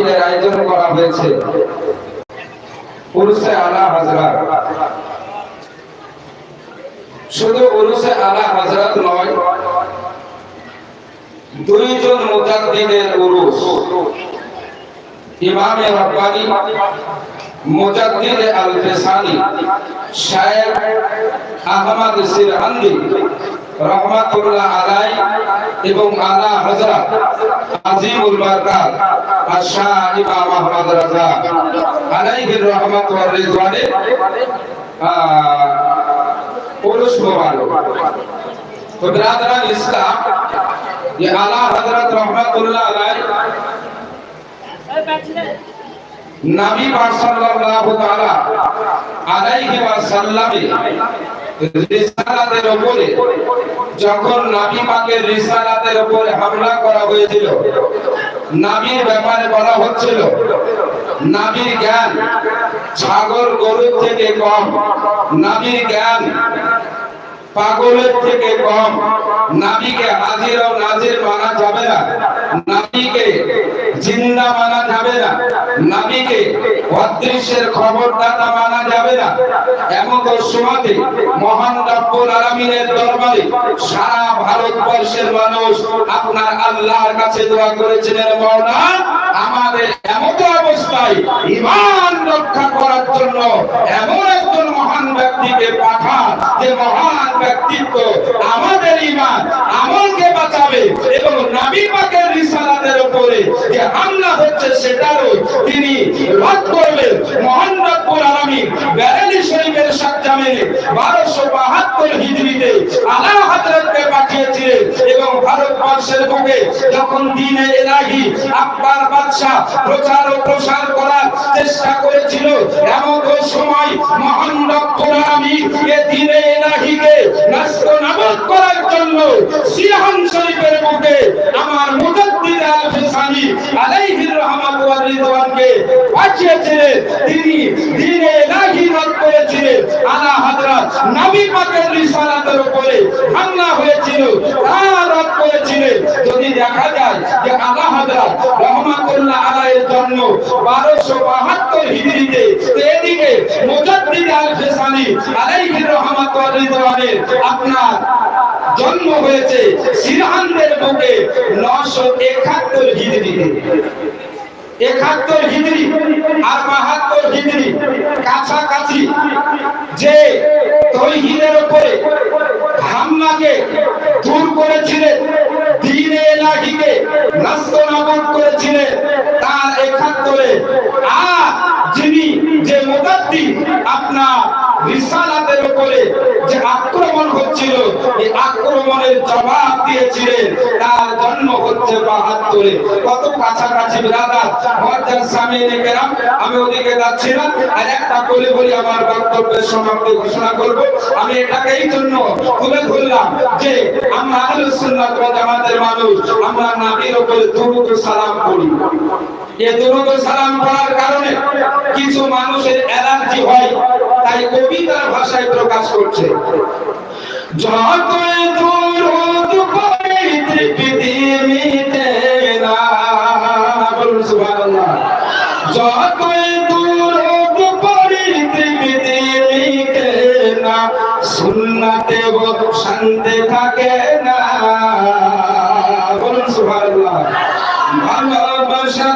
এর আয়োজন করা হয়েছে। উরুসে আলা হাজরা শুধু উরুসে আলা হাজরাত নয়, দুইজন মুজাদ্দিদের উরুস। ইমামে রব্বানি মুজাদ্দিদ আল ফিসানি শায়েখ আহমদ সিরহান্দি রহমাতুল্লাহ আলাই এবং আলা হযরত আজিমুল বারকাত আশা ইমাম আহমদ রাজা আলাইহির রহমাত ওয়া রিদওয়ানে পুরুষ মোবারক তো বিরাদরান ইসলাম ये आला हजरत रहमतुल्लाह अलैह নবী পাক সাল্লাল্লাহু তাআলা আলাইহি ওয়াসাল্লামে রিসালাতের উপরে, যখন নবী পাকের রিসালাতের উপরে হামলা করা হয়েছিল, নবীর ব্যাপারে বলা হচ্ছিল, নবীর জ্ঞান ছাগল গরুর থেকে কম, নবীর জ্ঞান পাগলের থেকে কম। নাবিকে হাজির ও নাজির মানা যাবে না। নাবিকে জিন্দা মানা যাবে না। নাবিকে অদৃশ্যের খবরদাতা মানা যাবে না। এমন সময়তে মহান রব্বুল আলামিনের দরবারে সারা ভারতবর্ষের মানুষ আপনার আল্লাহর কাছে দোয়া করেছিলেন মাওলানা। আমাদের এমন অবস্থায় ঈমান রক্ষা করার জন্য এমন একজন মহান ব্যক্তিকে পাঠান যে মহান ব্যক্তিত্ব, আমাদের ইমান আমলকে বাঁচাবে এবং নাবি পাকের রিসালাতের উপরে যে হামলা হচ্ছে সেটারও তিনি রদ করবেন। মহান রব্বুল আলামিন বেরেলি শরীফের সাজ্জামে 1272 হযরতকে পাঠিয়েছিলেন এবং ভারতবর্ষের যখন আকবর বাদশাহ প্রচার ও প্রসার করার চেষ্টা করেছিল, এমন ওই সময় মহান ইলাহিকে নষ্ট নাবুদ করার জন্য শরীফের আমার মুজাদ্দিদ আল ফিসানি আলাইহির রহমাত ওয়া রিদওয়ানকে পাঠিয়েছিলেন। তিনি দ্বীনে ইলাহি রদ করেছিলেন। আলা হযরত নবী পাকের রিসালাতের উপরে হামলা হয়েছিল করেছিলেন যদি দেখা যায় যে রহমাতুল্লাহ আলাইহির জন্ম 1272 হিজরিতে তো এদিকে মুজাদ্দিদ আল আপনার জন্ম হয়েছে সিরহানদের বুকে 971 হিজরিতে একাত্তর হিজড়ি আর বাহাত্তর হিজড়ি কাছাকাছি যে তৈহিদের উপরে হামলাকে দূর করেছিলেন, দিনে এলাহিকে নাস্তনাবুদ করেছিলেন তার একাত্তরে। আর যিনি যে মোদাদ্দি আপনার রিসালাতের উপরে যে আক্রমণ হচ্ছিল, এই আক্রমণের জবাব দিয়েছিলেন। তার জন্ম হচ্ছে বাহাত্তরে। কত কাছাকাছি বিরাদার মহাজার স্বামী কেরাম, আমি ওদিকে যাচ্ছি না। আর একটা করে বলি আমার বক্তব্যের সমাপ্তি ঘোষণা করব। আমি এটাকেই জন্য তুলে ধরলাম যে, আমরা সুন্নাত জামাতের মানুষ, আমরা নবীর উপরে দুরূদ সালাম করি। এই দুরূদ সালাম পড়ার কারণে কিছু মানুষের অ্যালার্জি হয়, তাই কবিতার ভাষায় প্রকাশ করছে। যতই দুরূদ শান্তি থাকে না বলুন সুবহানাল্লাহ ভালোবাসার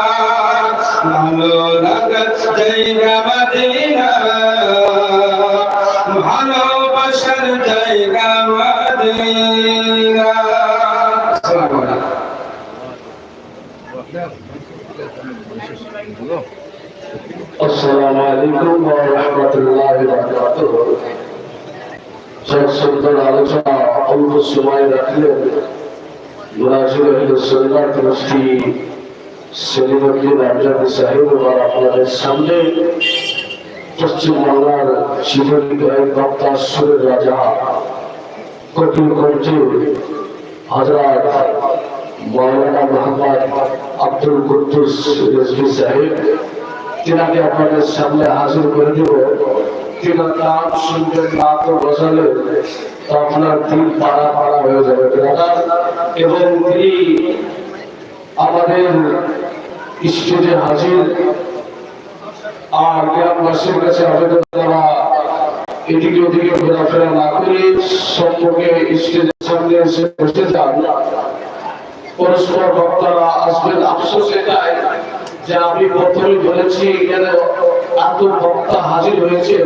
ভালোবাসার জায়গা মদিনা আসসালামু আলাইকুম السلام عليكم ورحمة الله وبركاته শেখ সুলতান আলোচনা অল্প সময় রাখলেন মুনাজির আহলে সুন্নাত মুফতি সেলিমুদ্দিন আজাদ সাহেব এবার আপনাদের সামনে পশ্চিমবাংলার জীবনীকায় বক্তা সুরের রাজা কপিল কণ্ঠে হজরত মৌলানা মোহাম্মদ আব্দুল কুদ্দুস রেজভি সাহেব তিনাকে আপনাদের সামনে হাজির করে দেব তিনার নাম শুনবেন না তো বসালে তো আপনার দিন পাড়া পাড়া হয়ে যাবে দাদা এবং তিনি আমাদের স্টেজে হাজির। আর গ্রামবাসীর কাছে আবেদন করা, এদিকে ওদিকে ঘোরাফেরা না করে সম্পর্কে স্টেজের সামনে এসে বসে যান। পরস্পর বক্তারা আসবেন, আফসোস এটাই যে আমি প্রথমে বলেছি, এখানে এত বক্তা হাজির হয়েছেন।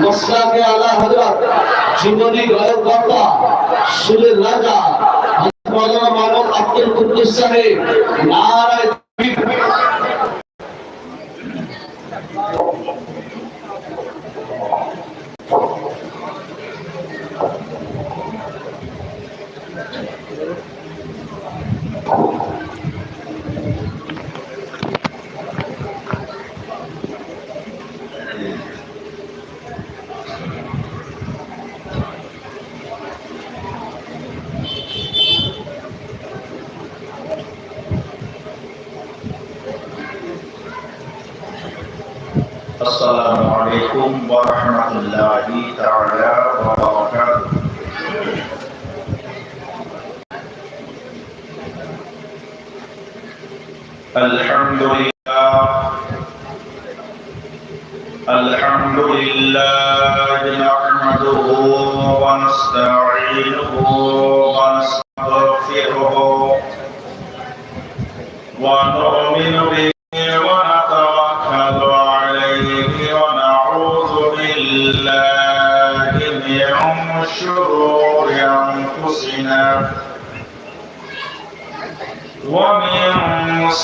মসলাকে আলা হযরত জীবনী গায়ক কর্তা সুরের রাজা মাওলানা মাহমুদ আব্দুল কুদ্দুস সাহেব নারায় عليكم ورحمة الله تعالى وبركاته. الحمد لله الحمد لله نحمده ونستعينه ونستغفره ومن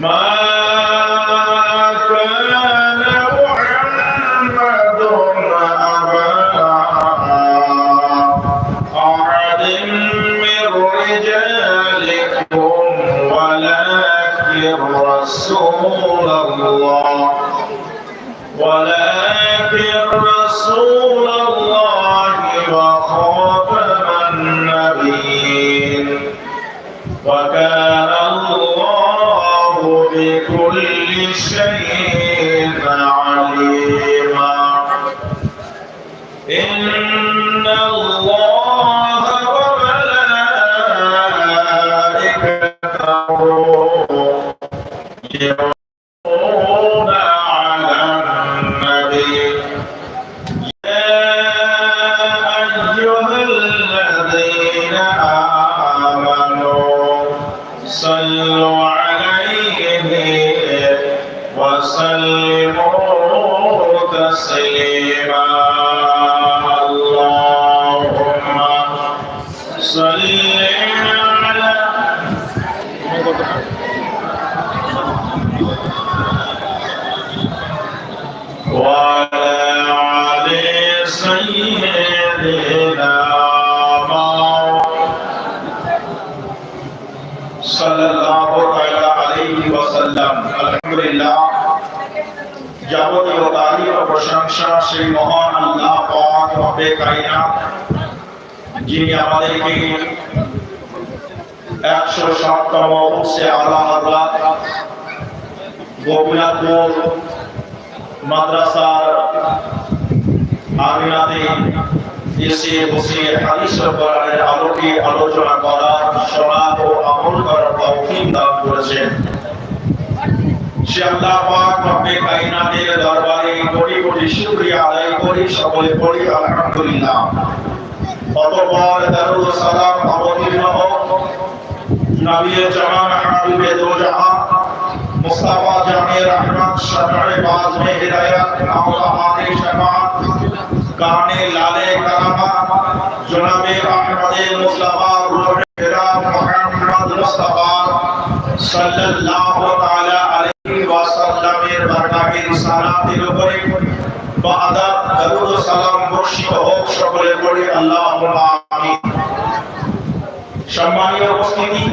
Mas একশো সাততম সে আল্লাহ আল্লাহ গোপিনাথপুর মাদ্রাসার আমিনাতে এসে বসে হাদিস কোরআনের আলোকে আলোচনা করার শোনা ও আমল করার তৌফিক দান করেছেন। সে পাক রব্বে কায়নাতের দরবারে কোটি কোটি শুকরিয়া আদায় করি সকলে পড়ি, আলহামদুলিল্লাহ। অতঃপর দারুল সালাম অবতীর্ণ হোক। নবী জামান হাবিবে দো জাহান মুস্তাফা জামিয়ে রহমত শফায়ে বাজ মে হিদায়াত মাওলা হাদি শফাত কানে লালে কারামা জনাবে আহমদে মুস্তাফা রূহে ফিরা মুহাম্মদ মুস্তাফা সাল্লাল্লাহু তাআলা আলাইহি ওয়াসাল্লামের বারকাকে রিসালাতের উপরে বাদাত দরুদ ও সালাম বর্ষিত হোক সকলে পড়ি আল্লাহুম্মা আমিন সম্মানীয় উপস্থিতি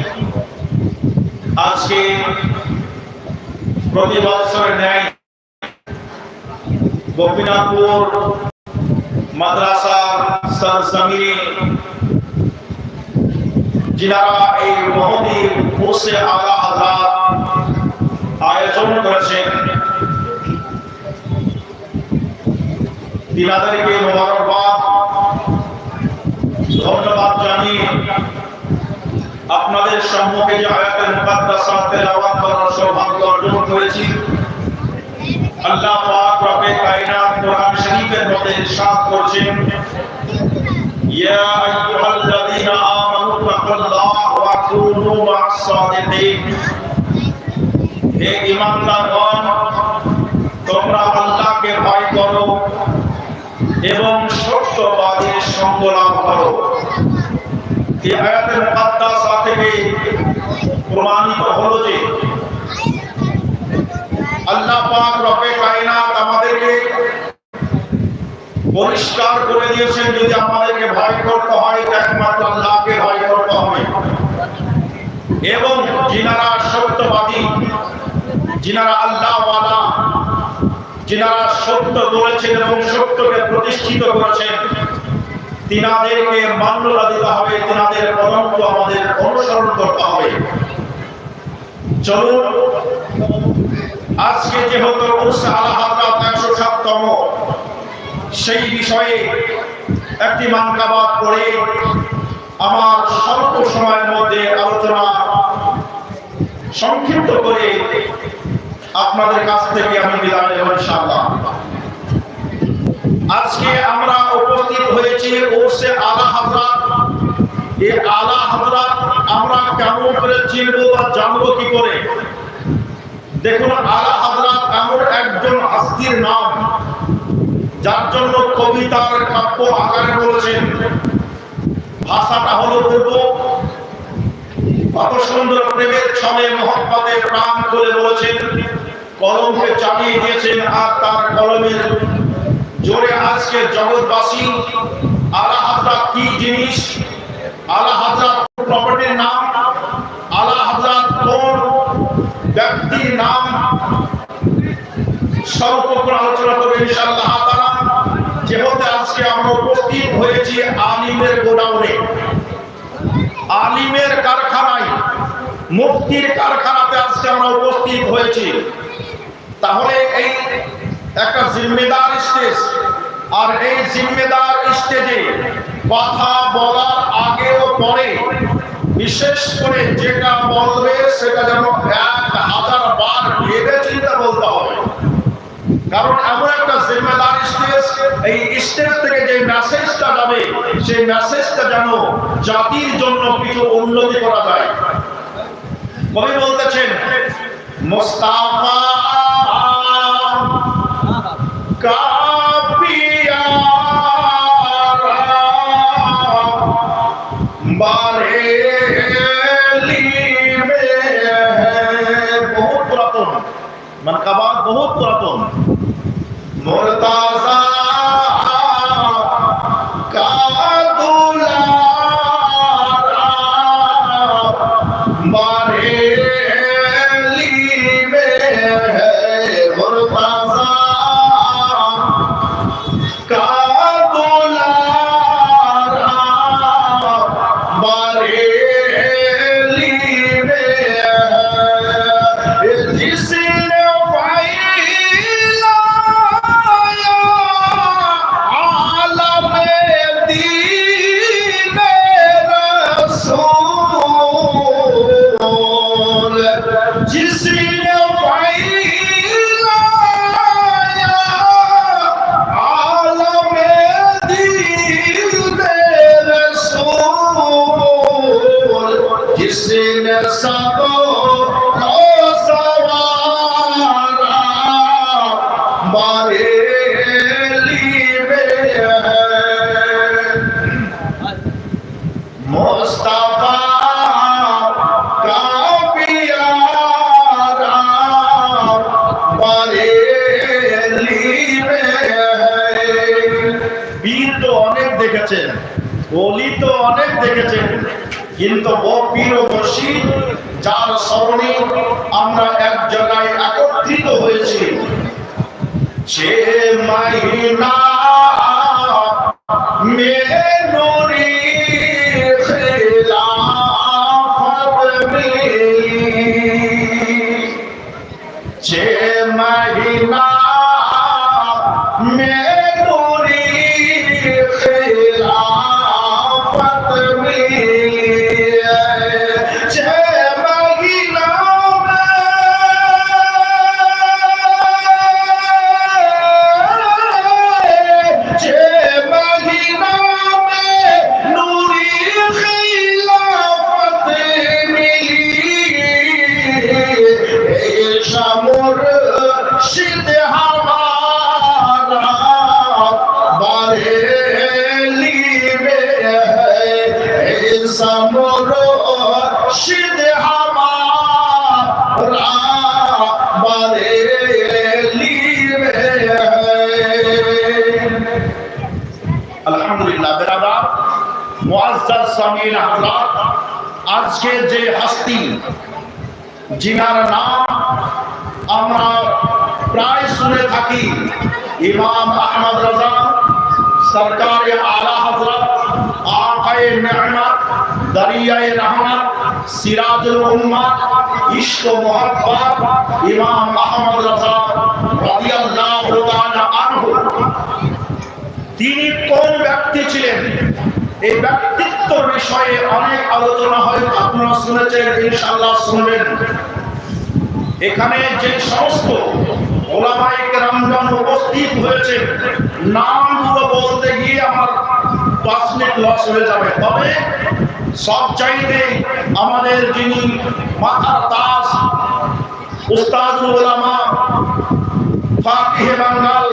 আজকে প্রতি বছরের ন্যায় গোপীনাথপুর মাদ্রাসা সরজমিনে যিনারা এই মহতি মুসে আলা হাজরাত আয়োজন করেছেন তিনাদেরকে মোবারকবাদ ধন্যবাদ জানিয়ে আপনাদের সম্মুখে যে আয়াতের মুকাদ্দাসা তেলাওয়াত করার সৌভাগ্য অর্জন করেছি, আল্লাহ পাক রব্বে কায়নাত কোরআন শরীফের মধ্যে ইরশাদ করছেন, ইয়া আইয়ুহাল্লাযীনা আমানু তাকুল্লাহ ওয়া কুনু মা'আস হে ঈমানদারগণ, তোমরা আল্লাহকে ভয় করো এবং সত্যবাদীর সঙ্গ লাভ করো। এই আয়াতের মুকাদ্দাসা থেকে প্রমাণিত হলো যে আল্লাহ পাক রব্বে কায়নাত আমাদেরকে পরিষ্কার করে দিয়েছেন যদি আমাদেরকে ভয় করতে হয় একমাত্র আল্লাহকে ভয় করতে হবে। এবং যিনারা সত্যবাদী, যিনারা আল্লাহওয়ালা, যিনারা সত্য বলেছেন এবং সত্যকে প্রতিষ্ঠিত করেছেন তিনাদেরকে মান্যতা দিতে হবে, তিনাদের পরম্প আমাদের অনুসরণ করতে হবে। চলুন, আজকে যেহেতু একশো সাততম, সেই বিষয়ে একটি মানকাবাদ করে আমার স্বল্প সময়ের মধ্যে আলোচনা সংক্ষিপ্ত করে আপনাদের কাছ থেকে আমি বিদায় নেব ইনশাআল্লাহ। আজকে আমরা উপস্থিত হয়েছি ওরসে আলা হাজরাত। এই আলা হাজরাত আমরা কেমন করে চিনবো বা জানব কি করে? দেখুন, আলা হাজরাত এমন একজন হাস্তির নাম, যার জন্য কবিতার কাব্য আকারে বলেছেন। ভাষাটা হলো পূর্ব। কত সুন্দর প্রেমের ছলে মহব্বতে প্রাণ খুলে বলেছেন। কলমকে চালিয়ে দিয়েছেন আর তার কলমের জোরে আজকে জগৎবাসী আলা হাজরাত কি জিনিস? আলা হাজরাত প্রপার্টির নাম? আলা হাজরাত কোন ব্যক্তির নাম? আলোচনা করবে ইনশাআল্লাহ যেহেতু আজকে আমরা উপস্থিত হয়েছি আলিমের গোডাউনে। আলিমের কারখানায় মুক্তির কারখানাতে আজকে আমরা উপস্থিত হয়েছি। তাহলে এই একটা জিম্মেদার স্টেজ। আর এই জিম্মেদার স্টেজে কথা বলার আগে ও পরে, বিশেষ করে যেটা বলবে সেটা যেন এক হাজার বার ভেবে চিন্তে বলতে হবে কারণ এমন একটা জিম্মেদার স্টেজ, এই স্টেজ থেকে যে মেসেজটা যাবে, সেই মেসেজটা যেন জাতির জন্য কিছু উন্নতি করা যায়। কবি বলতেছেন, মোস্তাফা অনেক দেখেছেন। কিন্তু ও মসজিদ যার স্মরণে আমরা এক জায়গায় একত্রিত হয়েছি। সে মাইনা নুরি আজকে যে হস্তি, জিনার নাম আমরা প্রায় শুনে থাকি, ইমাম আহমদ রাজা, সরকার আলা হযরত, আকায়ে নেমত দরিয়ায়ে রহমত, সিরাজুল উম্মাহ ইশক মোহাব্বত, ইমাম আহমদ রাজা রাদিয়াল্লাহু তাআলা আনহু। তিনি কোন ব্যক্তি ছিলেন? এই ব্যক্তিত্ব বিষয়ে অনেক আলোচনা হয়, আপনারা শুনেছেন, ইনশাআল্লাহ শুনবেন। এখানে যে সমস্ত ওলামায়ে কেরামগণ উপস্থিত হয়েছে নামগুলো বলতে গিয়ে আমার পাঁচ মিনিট লস হয়ে যাবে। তবে সব চাইতে আমাদের যিনি মাথার তাজ উস্তাদুল ওলামা ফাকিহে বাঙ্গাল,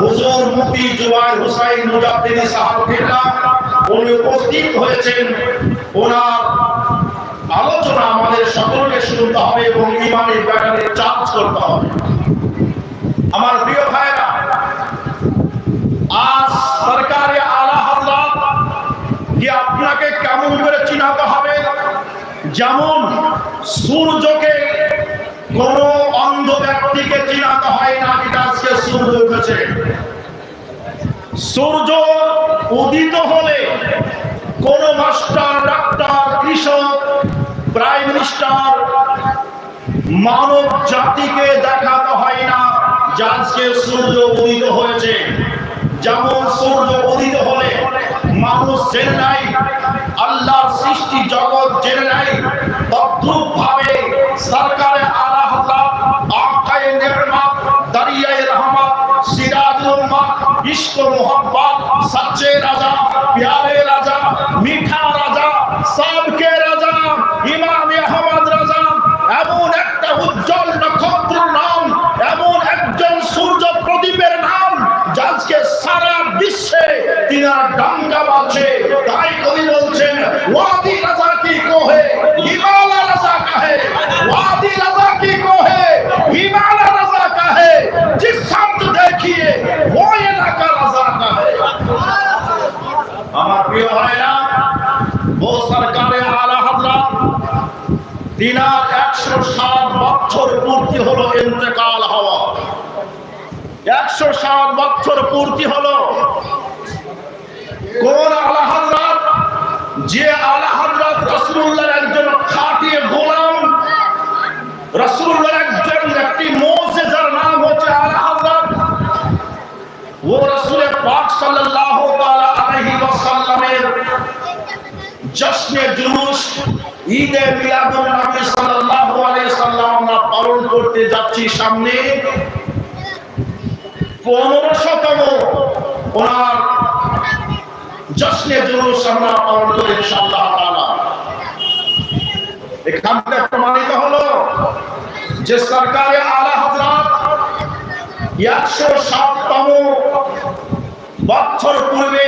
হুজুর মুফতি জুবাইর হুসাইন মুজাদ্দিদি সাহেব কেবলা উনি উপস্থিত হয়েছেন। ওনার আলোচনা আমাদের সকলকে শুনতে হবে এবং ইমানের ব্যাপারে চার্জ করতে হবে। আমার প্রিয় ভাইরা আজ সরকারে আলা হযরত কি আপনাকে কেমন করে চিনাতে হবে? যেমন সূর্যকে কোন অন্ধ ব্যক্তিকে চিনাতে হয় না আজকে সূর্য উঠেছে। সূর্য উদিত হলে কোন মাস্টার, ডাক্তার, কৃষক, প্রাইম মিনিস্টার মানব জাতিকে দেখাতে হয় না যে সূর্য উদিত হয়েছে। যেমন সূর্য উদিত হলে মানুষ জেনে নাই আল্লাহর সৃষ্টি জগৎ জেনে নাই তদ্রুপ ভাবে সরকারে আলা ইষ্ট মোহাম্মত সচ্চে রাজা পিয়ারে রাজা, মিঠা রাজা সাবকে রাজা, ইমাম আহমদ রাজা, এমন একটা উজ্জ্বল নক্ষত্র নাম, এমন একজন সূর্য প্রদীপের নাম, যাজকে সারা বিশ্বে তিনার ডান পূর্তি হলো ইন্তেকাল হওয়া। একশো সাত বছর পূর্তি হলো। কোন আলা যে আলা হযরত একজন খাঁটি গোলাম, রাসূলুল্লাহর একজন একটি মুজিজার নাম হচ্ছে আলা ও রাসূল পাক সাল্লাল্লাহু তাআলা আলাইহি ওয়াসাল্লামের জশ্নে জুলুস মিলাদুন নবী সাল্লাল্লাহু আলাইহি সাল্লাম আমরা পালন করতে যাচ্ছি সামনে পনেরোশতম ওনার জশ্নে জুলুস আমরা পালন ইনশাআল্লাহ তাআলা। প্রমাণিত হলো যে সরকারে আলা হযরত একশো সাততম বছর পূর্বে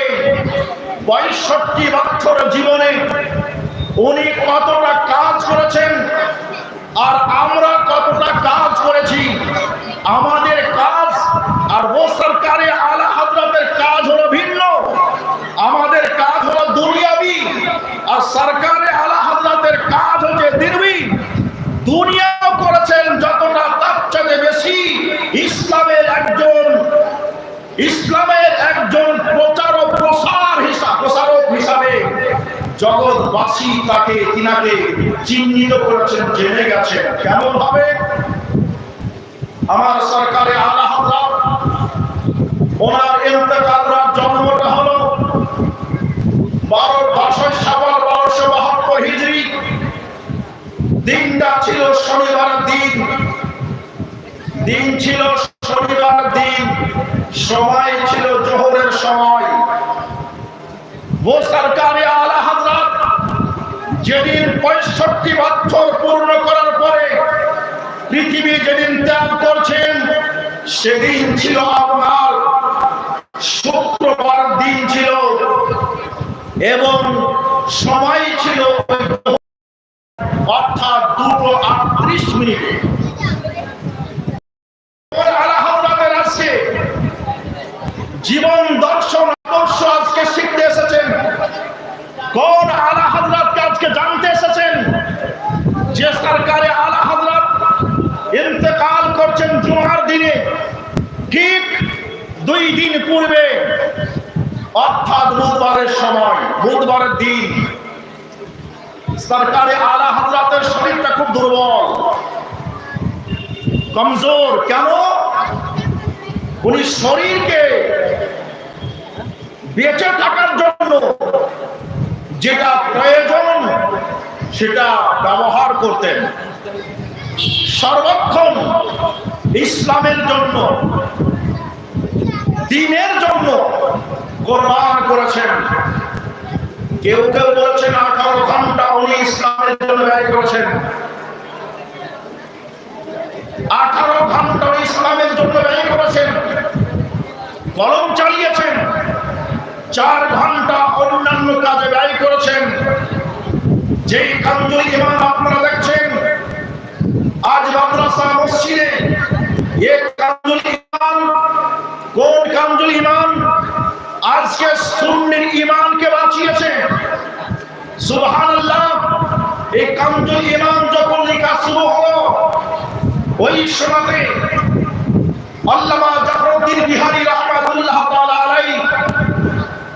পঁয়ষট্টি বছর জীবনে উনি কতটা কাজ করেছেন আর আমরা কতটা কাজ করেছি। আমাদের কাজ আর ও সরকারে আলা হজরতের কাজ হলো ভিন্ন। আমাদের কাজ হলো দুনিয়াবি আর সরকারে আলা হজরতের কাজ হচ্ছে দিনবি। দুনিয়াও করেছেন যতটা তার চেয়ে বেশি। ইসলামের জগৎবাসী তাকে, তিনাকে চিহ্নিত করেছেন, জেনে গেছেন। কেমন ভাবে আমার সরকারে আলা হযরত ওনার ইন্তেকালের জন্মটা হলো বারো দশই সাবাল বারোশো বাহাত্তর হিজরি দিনটা ছিল শনিবার দিন। দিন ছিল শনিবার দিন। সময় ছিল জোহরের সময়। ও সরকারে আলা হযরত যেদিন পঁয়ষট্টি বছর পূর্ণ করার পরে পৃথিবী যেদিন ত্যাগ করছেন, সেদিন ছিল আপনার শুক্রবার দিন ছিল এবং সময় ছিল অর্থাৎ দুটো আটত্রিশ মিনিট ওর আলা হযরতের আজকে জীবন দর্শন আদর্শ আজকে শিখতে এসেছেন কোন আলা হযরতকে আজকে জানতে এসেছেন যে সরকারে আলা হযরত ইন্তেকাল করছেন জুমার দিনে ঠিক দুই দিন পূর্বে অর্থাৎ বুধবারের সময়, বুধবারের দিন। সরকারে আলা হজরতের শরীরটা খুব দুর্বল। কমজোর। কেন? উনি শরীরকে বেঁচে থাকার জন্য যেটা প্রয়োজন, সেটা ব্যবহার করতেন। সর্বক্ষণ ইসলামের জন্য, দিনের জন্য কোরবান করেছেন। কেউ কেউ বলছেন আঠারো ঘণ্টা উনি ইসলামের জন্য ব্যয় করেছেন। আঠারো ঘণ্টা ইসলামের জন্য ব্যয় করেছেন। কলম চালিয়েছেন। চার ঘণ্টা অন্যান্য কাজে ব্যয় করেছেন। যেই কামজুল ইমাম আপনারা দেখছেন, আজ মাদ্রাসা মসজিদে কোন কামজুল ইমাম? আজকে সুন্নির ইমানকে বাঁচিয়েছে। সুবহানাল্লাহ, এই কামজুল ইমাম যখন লেখা শুরু হলো, ওই সময়তে আল্লামা জাফরউদ্দিন বিহারী রহমাতুল্লাহ তাআলা আলাইহি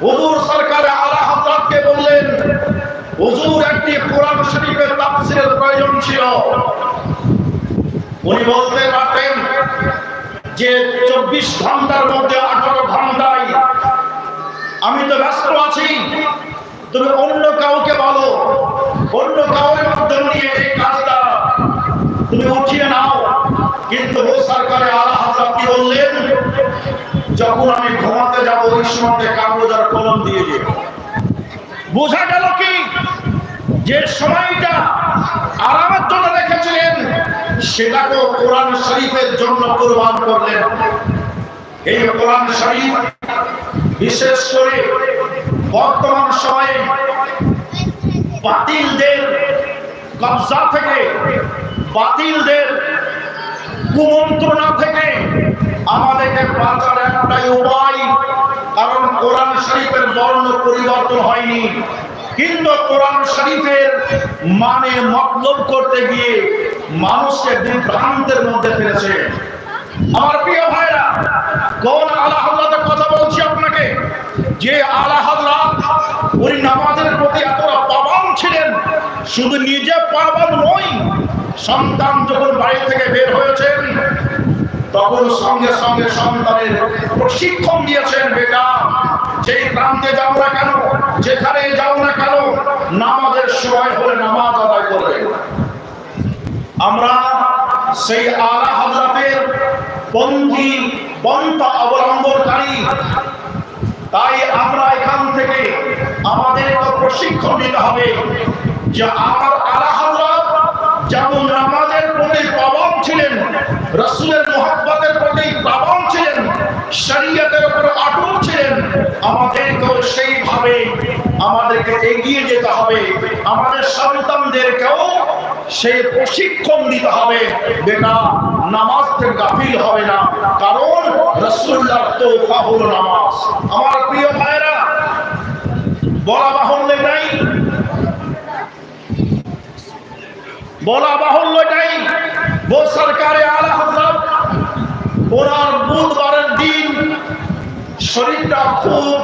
হুজুর সরকার আলা হযরতকে বললেন, হুজুর, একটি কোরআন শরীফের তাফসীরের প্রয়োজন ছিল। উনি বলতে পারতেন যে চব্বিশ ঘণ্টার মধ্যে আঠারো ঘন্টায় আমি তো ব্যস্ত আছি। তুমি অন্য কাউকে বলো। অন্য কাউকে মাধ্যম দিয়ে এই কাজটা তুমি উঠিয়ে নাও। কিন্তু ও সরকারে আলা হাজরা কি বললেন? যখন আমি ঘুমাতে যাব, ওই সময় কাগজ আর কলম দিয়ে দিও। বোঝা গেল কি? যে সময়টা আরামের জন্য রেখেছিলেন, সেটাকেও কোরআন শরীফের জন্য কোরবান করলেন। এই কোরআন শরীফ বিশেষ করে বর্তমান সময়ে বাতিলদের কবজা থেকে, বাতিলদের কুমন্ত্রণা থেকে আমাদেরকে বাঁচার একটাই উপায়, কারণ কোরআন শরীফের বর্ণ পরিবর্তন হয়নি। কিন্তু কোরআন শরীফের মানে মতলব করতে গিয়ে মানুষকে বিভ্রান্তের মধ্যে ফেলেছে। আমার প্রিয় ভাইরা, কোন আলা হজরতের কথা বলছি যে আলা হজরত উনি নামাজের প্রতি এতটা পাবান ছিলেন, শুধু নিজে পাবান নয় সন্তান যখন বাড়ি থেকে বের হয়েছেন, তখন সঙ্গে সঙ্গে সন্তানের প্রশিক্ষণ দিয়েছেন, বেটা, যেই প্রান্তে যাও না কেন, যেখানে যাও না কেন, নামাজের সময় হলে নামাজ আদায় করবে। আমরা সেই আলা হজরতের পন্থী পন্থা অবলম্বনকারী তাই আমরা এখান থেকে আমাদের প্রশিক্ষণ নিতে হবে যে আমার আলা হজরত যেমন নামাজের প্রতি ছিলেন রসুলের মোহাম্মতের প্রতি পাবন ছিলেন, শরীয়তের উপর অটল ছিলেন, আমাদেরকেও সেইভাবে আমাদেরকে এগিয়ে যেতে হবে, আমাদের সন্তানদেরকেও সেই প্রশিক্ষণ দিতে হবে। বেটা, নামাজ থেকে গাফিল হবে না, কারণ রসুল্লাহ তো হলো নামাজ। আমার প্রিয় ভাইরা বলা বাহুল্য এটাই বলা বাহুল্য এটাই ও সরকারে আলা হজরত ওনার বুধবারের দিন শরীরটা খুব